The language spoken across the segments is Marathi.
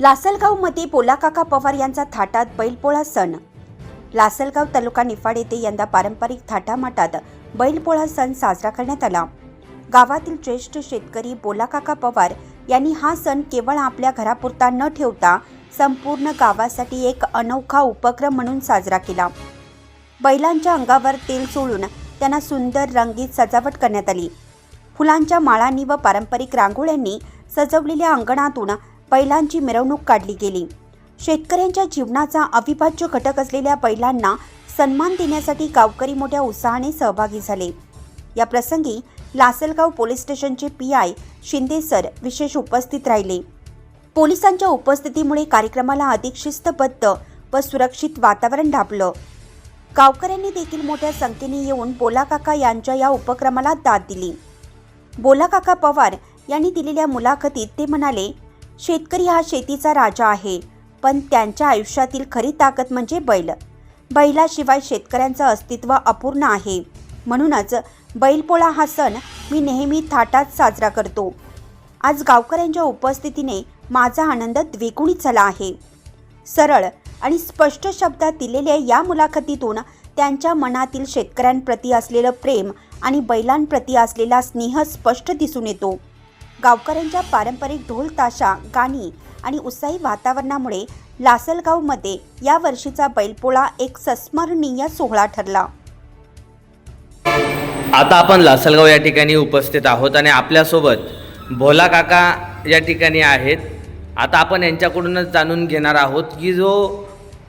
लासलगावमध्ये पोलाकाका पवार यांचा थाटात बैलपोळा सण. लासलगाव तालुका निफाड येथे यंदा पारंपरिक थाटामाटात बैलपोळा सण साजरा करण्यात आला. गावातील ज्येष्ठ शेतकरी बोलाकाका पवार यांनी हा सण केवळ आपल्या घरापुरता न ठेवता संपूर्ण गावासाठी एक अनोखा उपक्रम म्हणून साजरा केला. बैलांच्या अंगावर तेल सोडून त्यांना सुंदर रंगीत सजावट करण्यात आली. फुलांच्या माळांनी व पारंपरिक रांगोळ्यांनी सजवलेल्या अंगणातून बैलांची मिरवणूक काढली गेली. शेतकऱ्यांच्या जीवनाचा अविभाज्य घटक असलेल्या बैलांना सन्मान देण्यासाठी गावकरी मोठ्या उत्साहाने सहभागी झाले. या प्रसंगी लासलगाव पोलीस स्टेशनचे पी आय शिंदे सर विशेष उपस्थित राहिले. पोलिसांच्या उपस्थितीमुळे कार्यक्रमाला अधिक शिस्तबद्ध व सुरक्षित वातावरण लाभलं गावकऱ्यांनी देखील मोठ्या संख्येने येऊन बोलाकाका यांच्या या उपक्रमाला दाद दिली. बोलाकाका पवार यांनी दिलेल्या मुलाखतीत ते म्हणाले शेतकरी हा शेतीचा राजा आहे पण त्यांच्या आयुष्यातील खरी ताकद म्हणजे बैल. बैलाशिवाय शेतकऱ्यांचं अस्तित्व अपूर्ण आहे. म्हणूनच बैलपोळा हा सण मी नेहमी थाटात साजरा करतो. आज गावकऱ्यांच्या उपस्थितीने माझा आनंद द्विगुणित झाला आहे. सरळ आणि स्पष्ट शब्दात दिलेल्या या मुलाखतीतून त्यांच्या मनातील शेतकऱ्यांप्रती असलेलं प्रेम आणि बैलांप्रती असलेला स्नेह स्पष्ट दिसून येतो. गावकऱ्यांच्या पारंपरिक ढोल ताशा गाणी आणि उत्साही वातावरणामुळे लासलगावमध्ये या वर्षीचा बैलपोळा एक संस्मरणीय सोहळा ठरला. आता आपण लासलगाव या ठिकाणी उपस्थित आहोत आणि आपल्यासोबत भोला काका या ठिकाणी आहेत. आता आपण यांच्याकडूनच जाणून घेणार आहोत की जो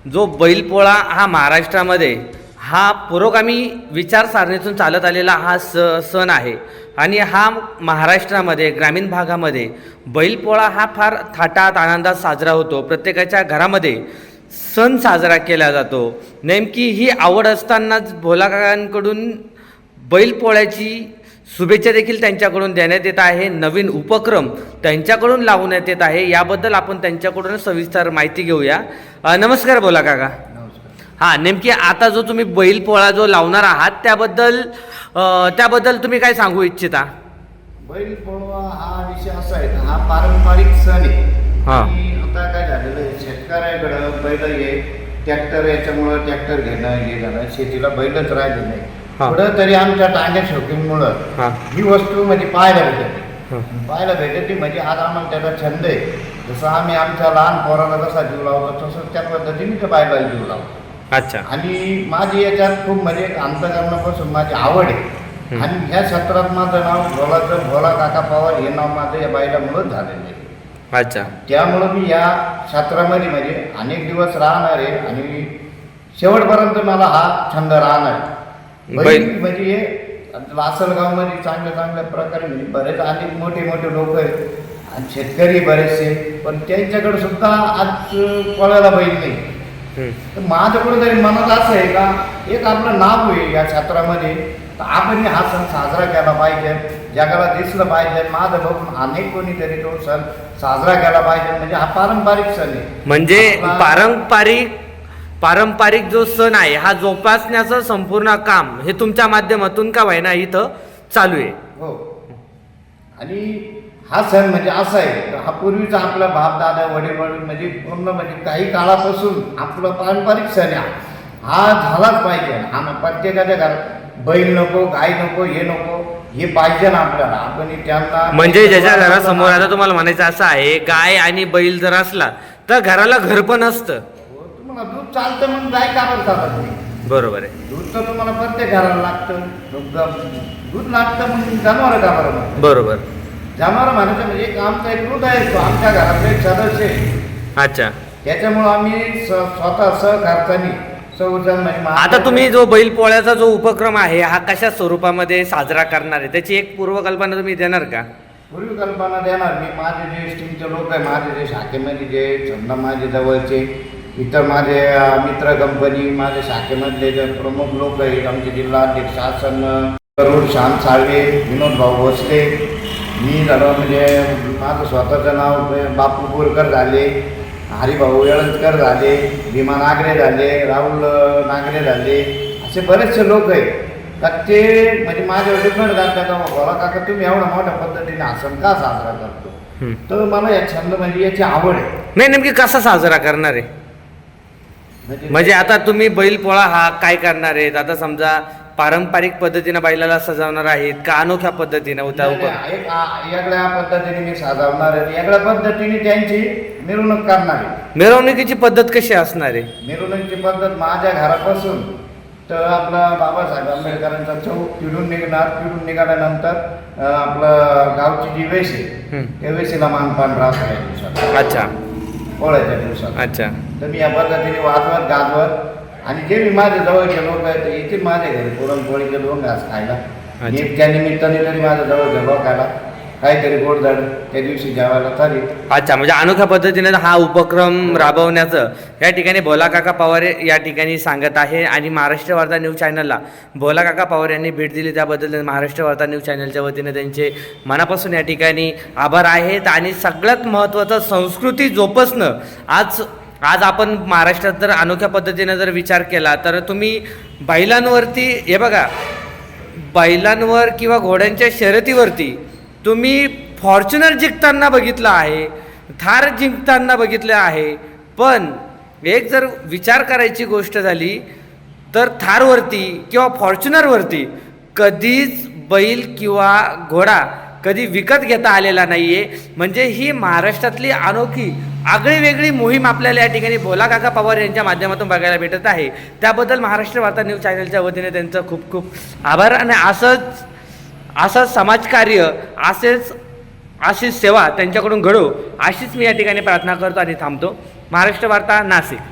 जो बैलपोळा हा महाराष्ट्रामध्ये हा पुरोगामी विचारसारणीतून चालत आलेला हा स सण आहे. आणि हा महाराष्ट्रामध्ये ग्रामीण भागामध्ये बैलपोळा हा फार थाटात आनंदात साजरा होतो. प्रत्येकाच्या घरामध्ये सण साजरा केला जातो. नेमकी ही आवड असतानाच भोलाकाकांकडून बैलपोळ्याची शुभेच्छा देखील त्यांच्याकडून देण्यात येत आहे. नवीन उपक्रम त्यांच्याकडून लावण्यात येत आहे. याबद्दल आपण त्यांच्याकडून सविस्तर माहिती घेऊया. नमस्कार बोला काका हां नेमकी आता जो तुम्ही बैलपोळा जो लावणार आहात त्याबद्दल अ, त्याबद्दल तुम्ही काय सांगू इच्छिता बैल पोळवा हा विषय असा आहे हा पारंपरिक सण आहे हा. आणि आता काय झालेलं आहे शेतकऱ्याकडं बैल हे ट्रॅक्टर याच्यामुळं ट्रॅक्टर घेणं हे झालं शेतीला बैलच राहिले नाही हा. पुढं तरी आमच्या टांग्या शौकीमुळं हा. ही वस्तू म्हणजे पाहायला भेटते हा. पाहायला भेटते म्हणजे आज आम्हाला त्याचा छंद आहे जसं आम्ही आमच्या लहान पोराला कसा जीव लावतो तसं त्या पद्धतीने त्या बायला जीव लावतो अच्छा आणि माझी याच्यात खूप म्हणजे अंतकरणापासून माझी आवड आहे. आणि ह्या क्षेत्रात माझं नाव भोलाचं भोला काका पवार हे नाव माझं या बाईलामुळं झालेलं आहे अच्छा त्यामुळं मी या क्षेत्रामध्ये म्हणजे अनेक दिवस राहणार आहे आणि शेवटपर्यंत मला हा छंद राहणार. बैल- म्हणजे हे लासलगावमध्ये चांगल्या चांगल्या प्रकारे म्हणजे बरेच अनेक मोठे मोठे लोक आहेत आणि शेतकरी बरेचसे पण त्यांच्याकडे सुद्धा आज कोणाला बैल नाही. तर माझं कुठेतरी मनात असं आहे का एक आपलं नाव होईल या क्षेत्रामध्ये. तर आपण हा सण साजरा केला पाहिजे. जगाला दिसलं पाहिजे. माझं बघून अनेक कोणीतरी तो सण साजरा केला पाहिजे. म्हणजे हा पारंपरिक सण आहे. म्हणजे पारंपरिक पारंपरिक जो सण आहे हा जोपासण्याचं संपूर्ण काम हे तुमच्या माध्यमातून का व्हायना इथं चालू आहे? हो. आणि हा सण म्हणजे असा आहे हा पूर्वीचा आपला बाप दादा वडील वडील म्हणजे पूर्ण म्हणजे काही काळापासून आपलं पारंपरिक सण आहे हा झालाच पाहिजे. हा मग प्रत्येकाच्या घरात बैल नको गाय नको हे नको हे पाहिजे ना आपल्याला. आपण त्यांना म्हणजे ज्याच्या घरासमोर आता तुम्हाला म्हणायचं असं आहे गाय आणि बैल जर असला तर घराला घर पण असतं. हो, तुम्हाला दूध चालतं मग गाय का बरं चालत नाही? बरोबर आहे. दूध तर तुम्हाला प्रत्येक घराला लागतं. दूध दूध लागतं मग जनावर का बरं? मग बरोबर. जनावर म्हणायचं म्हणजे एक आमचा एक दूध आहे तो आमच्या घरातले एक सदस्य आहे. अच्छा. त्याच्यामुळं आम्ही स- स्वतः चौजण म्हणजे आता तुम्ही जो बैल पोळ्याचा जो उपक्रम आहे हा कशा स्वरूपामध्ये साजरा करणार आहे? त्याची एक पूर्वकल्पना तुम्ही देणार का? पूर्वी कल्पना देणार. मी माझे जे स्टीमचे लोक आहे माझे जे शाखेमध्ये जे समजा माझे जवळचे इतर माझे अं, मित्र कंपनी माझे शाखेमधले जे प्रमुख लोक आहेत आमचे जिल्हाध्यक्ष शासन करुण श्याम साळवे विनोद भाऊ भोसले मी झालो म्हणजे माझं स्वतःचं नाव बापू बोरकर झाले हरिभाऊ येळंजकर झाले भीमा नागरे झाले राहुल नागरे झाले. असे बरेचसे लोक आहेत. का ते म्हणजे माझ्यावर डिपेंड करतात का बाबा काका तुम्ही एवढ्या मोठ्या पद्धतीने हा सण का साजरा करतो. तर मला या छंद म्हणजे याची आवड आहे. नाही नेमकी कसा साजरा करणार आहे? म्हणजे आता तुम्ही बैलपोळा हा काय करणार आहेत? आता समजा पारंपरिक पद्धतीनं बैलाला सजवणार आहेत का अनोख्या पद्धतीनं नाही, एक आ- वेगळ्या पद्धतीने मी साधवणार आहे. वेगळ्या पद्धतीने त्यांची मिरवणूक करणार आहे. मिरवणुकीची पद्धत कशी असणार आहे? मिरवणुकीची पद्धत माझ्या घरापासून तर आपला बाबासाहेब आंबेडकरांचा चौक पिढून निघणार. पिढून निघाल्यानंतर अं, आपलं गावची जी वेश आहे. त्या वेशीला मानपान राहतो दिवसात. अच्छा. पोळ्याच्या दिवसात. अच्छा. तर मी या पद्धतीने वाजवत गाजवत आणि जे मी माझ्या जवळचे लोक आहेत ते येतील माझ्या घरी पुरणपोळीचे दोन घास खायला. अच्छा. मी त्या निमित्ताने तरी माझ्या जवळच्या लोकाला काहीतरी गोडधड त्या दिवशी जेवायला तरी अच्छा म्हणजे अनोख्या पद्धतीने हा उपक्रम राबवण्याचं या ठिकाणी भोला काका पवार या ठिकाणी सांगत आहे आणि महाराष्ट्र वार्ता न्यूज चॅनलला भोला काका पवार यांनी भेट दिली. त्याबद्दल महाराष्ट्र वार्ता न्यूज चॅनलच्या वतीने त्यांचे मनापासून या ठिकाणी आभार आहेत. आणि सगळ्यात महत्त्वाचं संस्कृती जोपासणं आज आज आपण महाराष्ट्रात जर अनोख्या पद्धतीने जर विचार केला तर तुम्ही बैलांवरती हे बघा बैलांवर किंवा घोड्यांच्या शर्यतीवरती तुम्ही फॉर्च्युनर जिंकताना बघितलं आहे थार जिंकताना बघितलं आहे पण एक जर विचार करायची गोष्ट झाली तर थारवरती किंवा फॉर्च्युनरवरती कधीच बैल किंवा घोडा कधी विकत घेता आलेला नाही आहे म्हणजे ही महाराष्ट्रातली अनोखी आगळी वेगळी मोहीम आपल्याला या ठिकाणी भोला काका पवार यांच्या माध्यमातून बघायला भेटत आहे. त्याबद्दल महाराष्ट्र वार्ता न्यूज चॅनलच्या वतीने त्यांचं खूप खूप आभार आणि असंच असं समाजकार्य असेच अशीच सेवा त्यांच्याकडून घडो अशीच मी या ठिकाणी प्रार्थना करतो आणि थांबतो. महाराष्ट्र वार्ता नाशिक.